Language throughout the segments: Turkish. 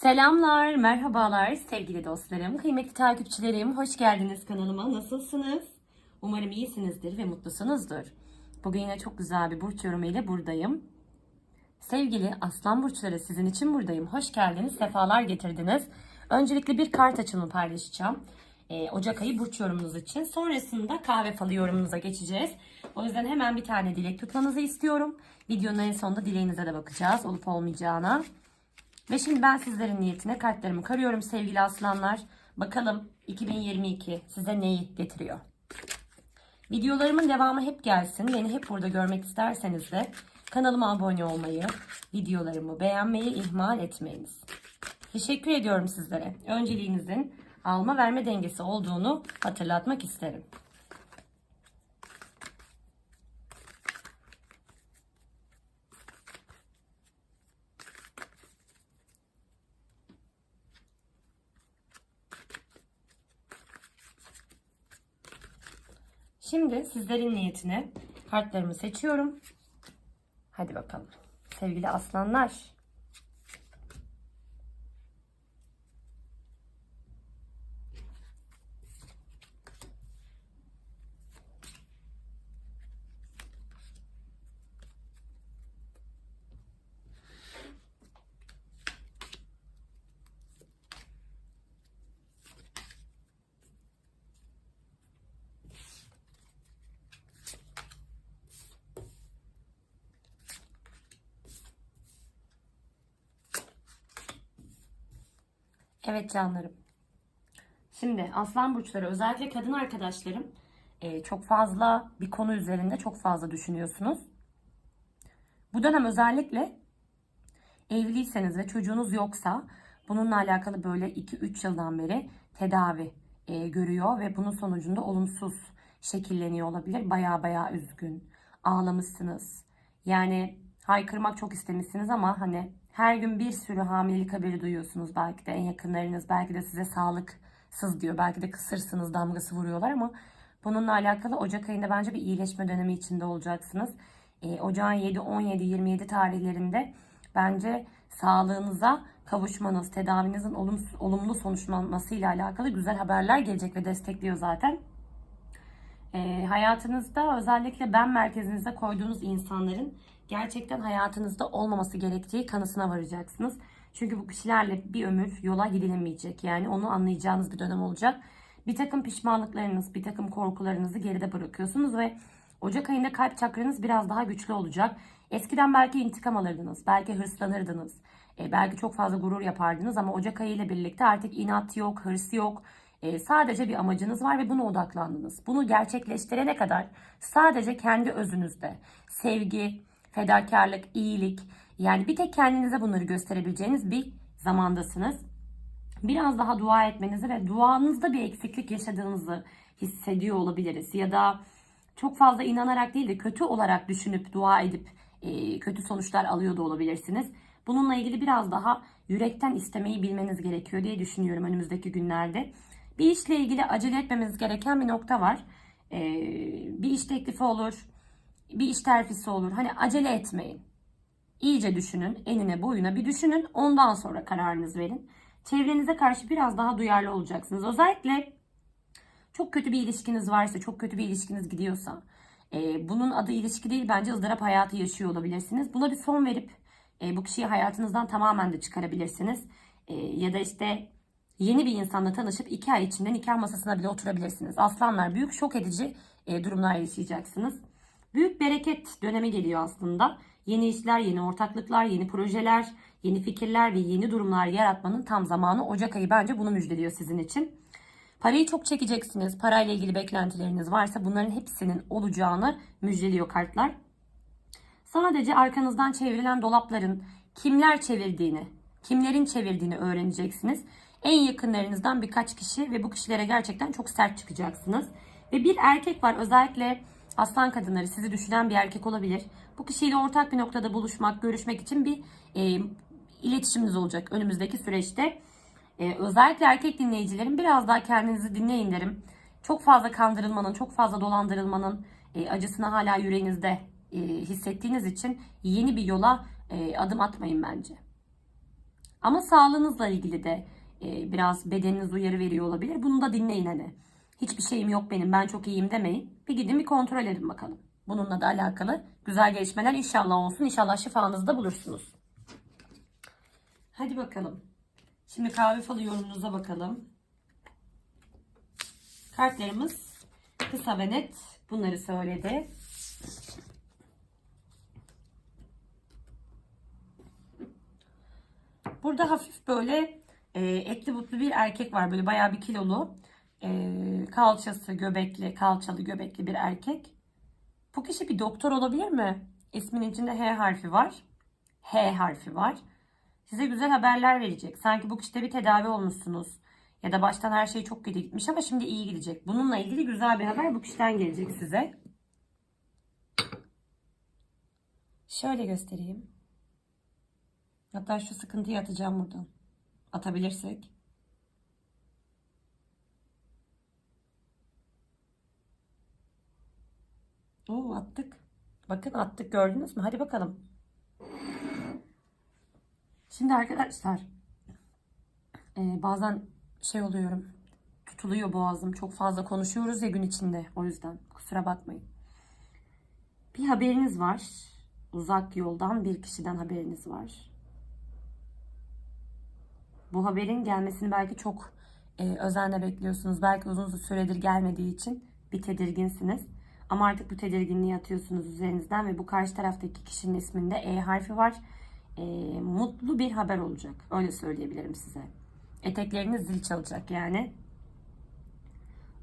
Selamlar, merhabalar sevgili dostlarım, kıymetli takipçilerim. Hoş geldiniz kanalıma. Nasılsınız? Umarım iyisinizdir ve mutlusunuzdur. Bugün yine çok güzel bir burç yorumu ile buradayım. Sevgili aslan burçları sizin için buradayım. Hoş geldiniz, sefalar getirdiniz. Öncelikle bir kart açılımı paylaşacağım. Ee, Ocak ayı burç yorumunuz için. Sonrasında kahve falı yorumunuza geçeceğiz. O yüzden hemen bir tane dilek tutmanızı istiyorum. Videonun en sonunda dileğinize de bakacağız olup olmayacağına. Ve şimdi ben sizlerin niyetine kartlarımı karıyorum sevgili aslanlar. Bakalım 2022 size neyi getiriyor? Videolarımın devamı hep gelsin. Beni hep burada görmek isterseniz de kanalıma abone olmayı, videolarımı beğenmeyi ihmal etmeyiniz. Teşekkür ediyorum sizlere. Önceliğinizin alma verme dengesi olduğunu hatırlatmak isterim. Şimdi sizlerin niyetine kartlarımı seçiyorum. Hadi bakalım. Sevgili aslanlar. Evet canlarım. Şimdi aslan burçları özellikle kadın arkadaşlarım e, çok fazla bir konu üzerinde çok fazla düşünüyorsunuz. Bu dönem özellikle evliyseniz ve çocuğunuz yoksa bununla alakalı böyle 2-3 yıldan beri tedavi e, görüyor ve bunun sonucunda olumsuz şekilleniyor olabilir. Baya baya üzgün, ağlamışsınız. Yani haykırmak çok istemişsiniz ama hani her gün bir sürü hamilelik haberi duyuyorsunuz. Belki de en yakınlarınız, belki de size sağlıksız diyor. Belki de kısırsınız damgası vuruyorlar ama bununla alakalı Ocak ayında bence bir iyileşme dönemi içinde olacaksınız. E, Ocağın 7, 17, 27 tarihlerinde bence sağlığınıza kavuşmanız, tedavinizin olumsuz, olumlu sonuçlanmasıyla alakalı güzel haberler gelecek ve destekliyor zaten. E, hayatınızda özellikle ben merkezinize koyduğunuz insanların gerçekten hayatınızda olmaması gerektiği kanısına varacaksınız. Çünkü bu kişilerle bir ömür yola gidilemeyecek. Yani onu anlayacağınız bir dönem olacak. Bir takım pişmanlıklarınız, bir takım korkularınızı geride bırakıyorsunuz ve Ocak ayında kalp çakranız biraz daha güçlü olacak. Eskiden belki intikam alırdınız, belki hırslanırdınız, e, belki çok fazla gurur yapardınız ama Ocak ayı ile birlikte artık inat yok, hırs yok. E, sadece bir amacınız var ve buna odaklandınız. Bunu gerçekleştirene kadar sadece kendi özünüzde sevgi, fedakarlık, iyilik yani bir tek kendinize bunları gösterebileceğiniz bir zamandasınız. Biraz daha dua etmenizi ve duanızda bir eksiklik yaşadığınızı hissediyor olabiliriz. Ya da çok fazla inanarak değil de kötü olarak düşünüp dua edip e, kötü sonuçlar alıyor da olabilirsiniz. Bununla ilgili biraz daha yürekten istemeyi bilmeniz gerekiyor diye düşünüyorum önümüzdeki günlerde. Bir işle ilgili acele etmemiz gereken bir nokta var. E, bir iş teklifi olur, bir iş terfisi olur. Hani acele etmeyin. İyice düşünün, enine boyuna bir düşünün. Ondan sonra kararınızı verin. Çevrenize karşı biraz daha duyarlı olacaksınız. Özellikle çok kötü bir ilişkiniz varsa, çok kötü bir ilişkiniz gidiyorsa, e, bunun adı ilişki değil bence ızdırap hayatı yaşıyor olabilirsiniz. Buna bir son verip e, bu kişiyi hayatınızdan tamamen de çıkarabilirsiniz. E, ya da işte yeni bir insanla tanışıp iki ay içinde nikah masasına bile oturabilirsiniz. Aslanlar büyük şok edici e, durumlar yaşayacaksınız. Büyük bereket dönemi geliyor aslında. Yeni işler, yeni ortaklıklar, yeni projeler, yeni fikirler ve yeni durumlar yaratmanın tam zamanı. Ocak ayı bence bunu müjdeliyor sizin için. Parayı çok çekeceksiniz. Parayla ilgili beklentileriniz varsa bunların hepsinin olacağını müjdeliyor kartlar. Sadece arkanızdan çevrilen dolapların kimler çevirdiğini, kimlerin çevirdiğini öğreneceksiniz. En yakınlarınızdan birkaç kişi ve bu kişilere gerçekten çok sert çıkacaksınız. Ve bir erkek var özellikle aslan kadınları sizi düşünen bir erkek olabilir. Bu kişiyle ortak bir noktada buluşmak, görüşmek için bir e, iletişiminiz olacak önümüzdeki süreçte. E, özellikle erkek dinleyicilerin biraz daha kendinizi dinleyin derim. Çok fazla kandırılmanın, çok fazla dolandırılmanın e, acısını hala yüreğinizde e, hissettiğiniz için yeni bir yola e, adım atmayın bence. Ama sağlığınızla ilgili de e, biraz bedeniniz uyarı veriyor olabilir. Bunu da dinleyin hani. Hiçbir şeyim yok benim ben çok iyiyim demeyin. Bir gidin bir kontrol edin bakalım. Bununla da alakalı güzel gelişmeler inşallah olsun. İnşallah şifanızı da bulursunuz. Hadi bakalım. Şimdi kahve falı yorumunuza bakalım. Kartlarımız kısa ve net bunları söyledi. Burada hafif böyle e, etli butlu bir erkek var. Böyle bayağı bir kilolu. E, kalçası göbekli, kalçalı göbekli bir erkek. Bu kişi bir doktor olabilir mi? İsmin içinde H harfi var. H harfi var. Size güzel haberler verecek. Sanki bu kişide bir tedavi olmuşsunuz. Ya da baştan her şey çok kötü gitmiş ama şimdi iyi gidecek. Bununla ilgili güzel bir haber bu kişiden gelecek size. Şöyle göstereyim. Hatta şu sıkıntıyı atacağım buradan. Atabilirsek. Oo attık. Bakın attık gördünüz mü? Hadi bakalım. Şimdi arkadaşlar e, bazen şey oluyorum tutuluyor boğazım çok fazla konuşuyoruz ya gün içinde o yüzden kusura bakmayın. Bir haberiniz var uzak yoldan bir kişiden haberiniz var. Bu haberin gelmesini belki çok e, özenle bekliyorsunuz belki uzun süredir gelmediği için bir tedirginsiniz. Ama artık bu tedirginliği atıyorsunuz üzerinizden ve bu karşı taraftaki kişinin isminde E harfi var e, mutlu bir haber olacak. Öyle söyleyebilirim size. Etekleriniz zil çalacak yani.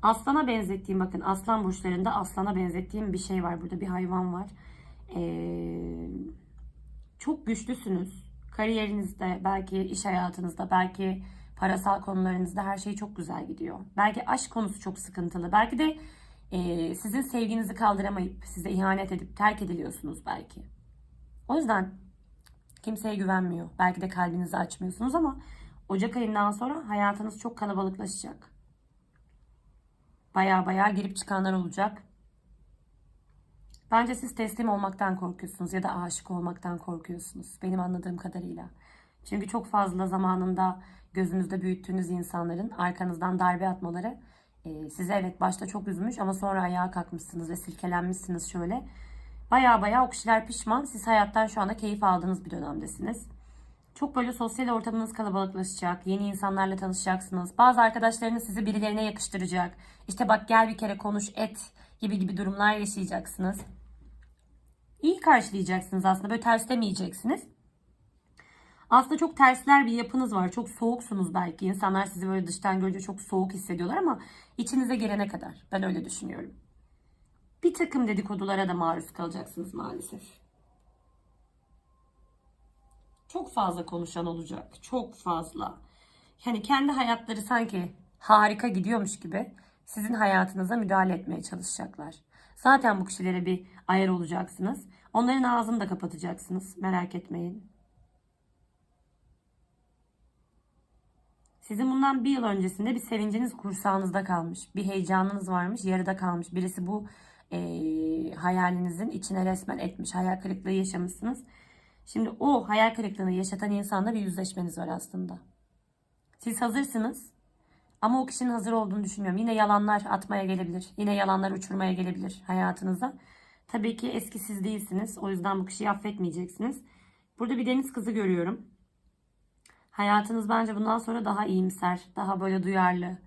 Aslana benzettiğim bakın aslan burçlarında aslana benzettiğim bir şey var. Burada bir hayvan var. Ee, çok güçlüsünüz. Kariyerinizde, belki iş hayatınızda, belki parasal konularınızda her şey çok güzel gidiyor. Belki aşk konusu çok sıkıntılı. Belki de e, sizin sevginizi kaldıramayıp size ihanet edip terk ediliyorsunuz belki. O yüzden Kimseye güvenmiyor. Belki de kalbinizi açmıyorsunuz ama Ocak ayından sonra hayatınız çok kalabalıklaşacak. Baya baya girip çıkanlar olacak. Bence siz teslim olmaktan korkuyorsunuz ya da aşık olmaktan korkuyorsunuz. Benim anladığım kadarıyla. Çünkü çok fazla zamanında gözünüzde büyüttüğünüz insanların arkanızdan darbe atmaları e, size evet başta çok üzmüş ama sonra ayağa kalkmışsınız ve silkelenmişsiniz şöyle. Baya baya o kişiler pişman. Siz hayattan şu anda keyif aldığınız bir dönemdesiniz. Çok böyle sosyal ortamınız kalabalıklaşacak. Yeni insanlarla tanışacaksınız. Bazı arkadaşlarınız sizi birilerine yakıştıracak. İşte bak gel bir kere konuş et gibi gibi durumlar yaşayacaksınız. İyi karşılayacaksınız aslında. Böyle terslemeyeceksiniz. Aslında çok tersler bir yapınız var. Çok soğuksunuz belki. İnsanlar sizi böyle dıştan görünce çok soğuk hissediyorlar ama içinize gelene kadar. Ben öyle düşünüyorum bir takım dedikodulara da maruz kalacaksınız maalesef. Çok fazla konuşan olacak. Çok fazla. Yani kendi hayatları sanki harika gidiyormuş gibi sizin hayatınıza müdahale etmeye çalışacaklar. Zaten bu kişilere bir ayar olacaksınız. Onların ağzını da kapatacaksınız. Merak etmeyin. Sizin bundan bir yıl öncesinde bir sevinciniz kursağınızda kalmış. Bir heyecanınız varmış, yarıda kalmış. Birisi bu e, hayalinizin içine resmen etmiş. Hayal kırıklığı yaşamışsınız. Şimdi o hayal kırıklığını yaşatan insanla bir yüzleşmeniz var aslında. Siz hazırsınız ama o kişinin hazır olduğunu düşünmüyorum. Yine yalanlar atmaya gelebilir. Yine yalanlar uçurmaya gelebilir hayatınıza. Tabii ki eski siz değilsiniz. O yüzden bu kişiyi affetmeyeceksiniz. Burada bir deniz kızı görüyorum. Hayatınız bence bundan sonra daha iyimser, daha böyle duyarlı,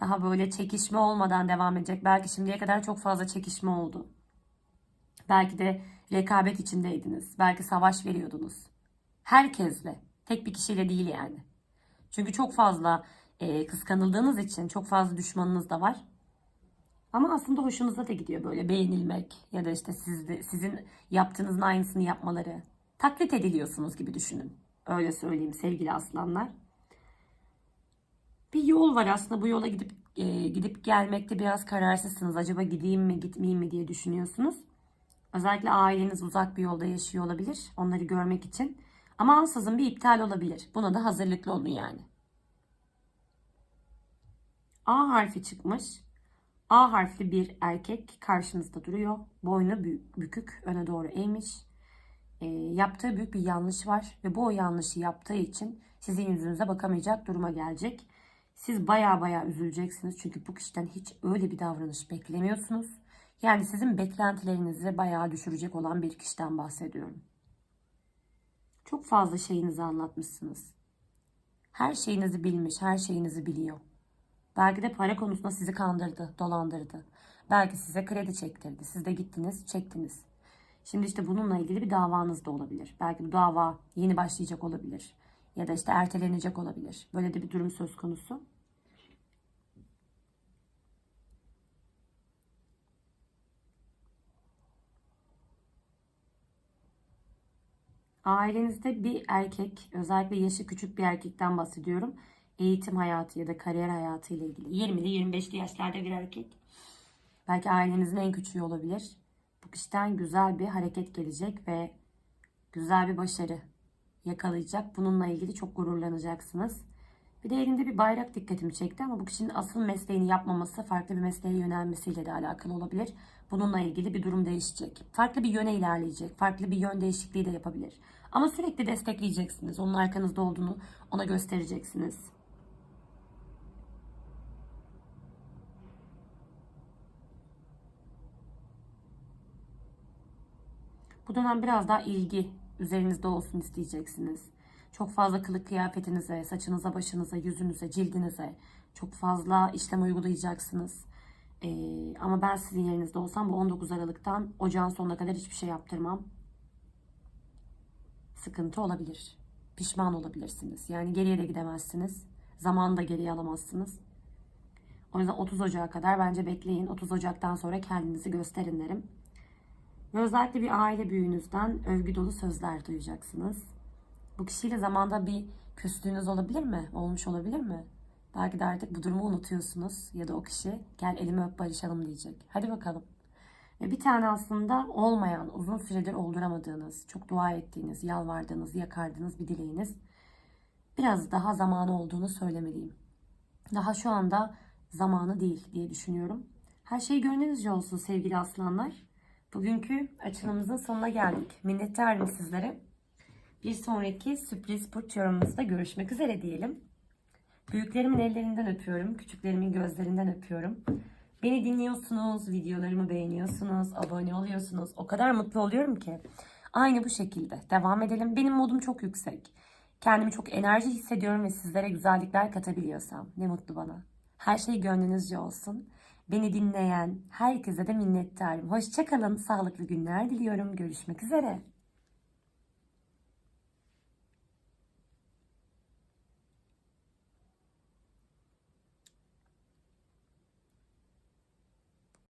daha böyle çekişme olmadan devam edecek. Belki şimdiye kadar çok fazla çekişme oldu. Belki de rekabet içindeydiniz. Belki savaş veriyordunuz. Herkesle. Tek bir kişiyle değil yani. Çünkü çok fazla e, kıskanıldığınız için çok fazla düşmanınız da var. Ama aslında hoşunuza da gidiyor böyle beğenilmek ya da işte siz de, sizin yaptığınızın aynısını yapmaları. Taklit ediliyorsunuz gibi düşünün. Öyle söyleyeyim sevgili aslanlar bir yol var aslında bu yola gidip e, gidip gelmekte biraz kararsızsınız. Acaba gideyim mi gitmeyeyim mi diye düşünüyorsunuz. Özellikle aileniz uzak bir yolda yaşıyor olabilir. Onları görmek için. Ama ansızın bir iptal olabilir. Buna da hazırlıklı olun yani. A harfi çıkmış. A harfli bir erkek karşınızda duruyor. Boynu bükük, öne doğru eğmiş. E, yaptığı büyük bir yanlış var ve bu o yanlışı yaptığı için sizin yüzünüze bakamayacak duruma gelecek. Siz baya baya üzüleceksiniz çünkü bu kişiden hiç öyle bir davranış beklemiyorsunuz. Yani sizin beklentilerinizi bayağı düşürecek olan bir kişiden bahsediyorum. Çok fazla şeyinizi anlatmışsınız. Her şeyinizi bilmiş, her şeyinizi biliyor. Belki de para konusunda sizi kandırdı, dolandırdı. Belki size kredi çektirdi. Siz de gittiniz, çektiniz. Şimdi işte bununla ilgili bir davanız da olabilir. Belki bu dava yeni başlayacak olabilir. Ya da işte ertelenecek olabilir. Böyle de bir durum söz konusu. Ailenizde bir erkek, özellikle yaşı küçük bir erkekten bahsediyorum. Eğitim hayatı ya da kariyer hayatı ile ilgili. 20'li 25'li yaşlarda bir erkek. Belki ailenizin en küçüğü olabilir. Kişiden güzel bir hareket gelecek ve güzel bir başarı yakalayacak. Bununla ilgili çok gururlanacaksınız. Bir de elinde bir bayrak dikkatimi çekti ama bu kişinin asıl mesleğini yapmaması, farklı bir mesleğe yönelmesiyle de alakalı olabilir. Bununla ilgili bir durum değişecek. Farklı bir yöne ilerleyecek. Farklı bir yön değişikliği de yapabilir. Ama sürekli destekleyeceksiniz. Onun arkanızda olduğunu ona göstereceksiniz. Bu dönem biraz daha ilgi üzerinizde olsun isteyeceksiniz. Çok fazla kılık kıyafetinize, saçınıza, başınıza, yüzünüze, cildinize çok fazla işlem uygulayacaksınız. Ee, ama ben sizin yerinizde olsam bu 19 Aralık'tan ocağın sonuna kadar hiçbir şey yaptırmam. Sıkıntı olabilir. Pişman olabilirsiniz. Yani geriye de gidemezsiniz. Zamanı da geriye alamazsınız. O yüzden 30 Ocak'a kadar bence bekleyin. 30 Ocak'tan sonra kendinizi gösterin derim. Ve özellikle bir aile büyüğünüzden övgü dolu sözler duyacaksınız. Bu kişiyle zamanda bir küslüğünüz olabilir mi? Olmuş olabilir mi? Belki de artık bu durumu unutuyorsunuz ya da o kişi gel elimi öp barışalım diyecek. Hadi bakalım. Ve bir tane aslında olmayan, uzun süredir olduramadığınız, çok dua ettiğiniz, yalvardığınız, yakardığınız bir dileğiniz biraz daha zamanı olduğunu söylemeliyim. Daha şu anda zamanı değil diye düşünüyorum. Her şey gönlünüzce olsun sevgili aslanlar. Bugünkü açılımımızın sonuna geldik. Minnettarım sizlere. Bir sonraki sürpriz burç yorumumuzda görüşmek üzere diyelim. Büyüklerimin ellerinden öpüyorum. Küçüklerimin gözlerinden öpüyorum. Beni dinliyorsunuz, videolarımı beğeniyorsunuz, abone oluyorsunuz. O kadar mutlu oluyorum ki. Aynı bu şekilde devam edelim. Benim modum çok yüksek. Kendimi çok enerji hissediyorum ve sizlere güzellikler katabiliyorsam ne mutlu bana. Her şey gönlünüzce olsun. Beni dinleyen herkese de minnettarım. Hoşçakalın, sağlıklı günler diliyorum. Görüşmek üzere.